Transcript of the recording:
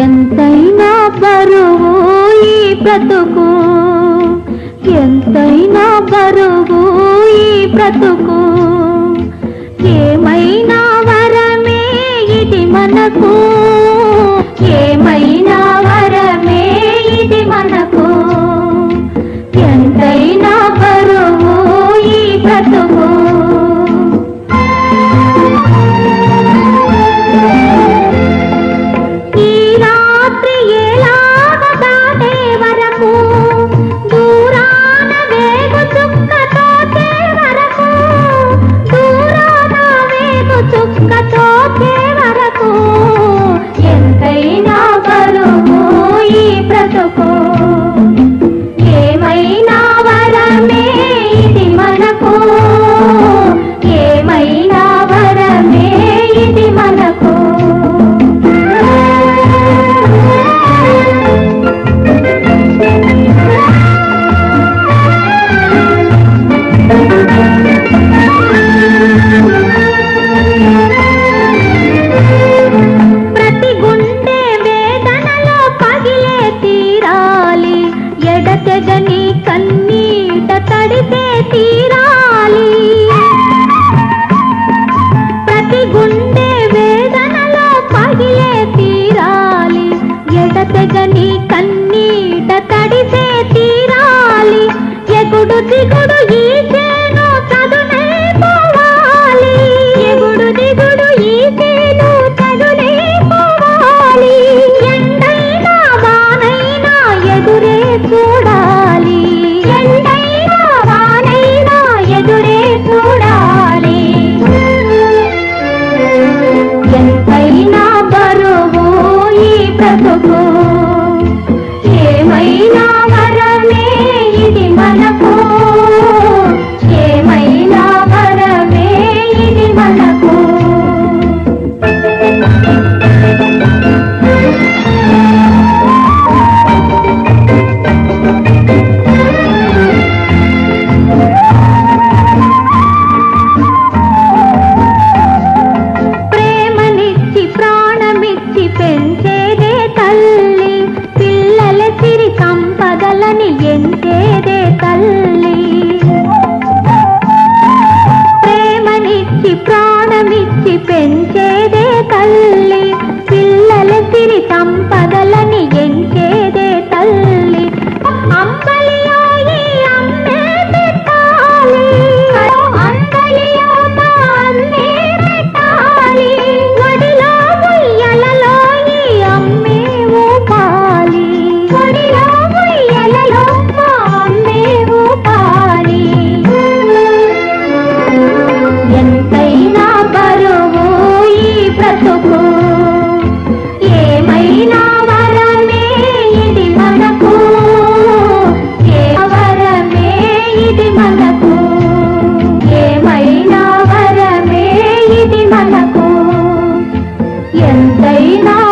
ఎంతైనా బరువు ఈ బ్రతుకు? ఎంతైనా బరువు ఈ బ్రతుకు? ఏమైనా వరమే ఇది మనకు? ఏమైనా చెరగని కన్నీట తడితే తీరాలి. ప్రతి గుండె వేదనలో పగిలే తీరాలి. ఎడతెగని కన్నీట తడితే తీరాలి. ఎగుడు దిగుడు నా వరమే ఇది మన పెంచేదే తల్లి పిల్లల సిరి ఎంతైనా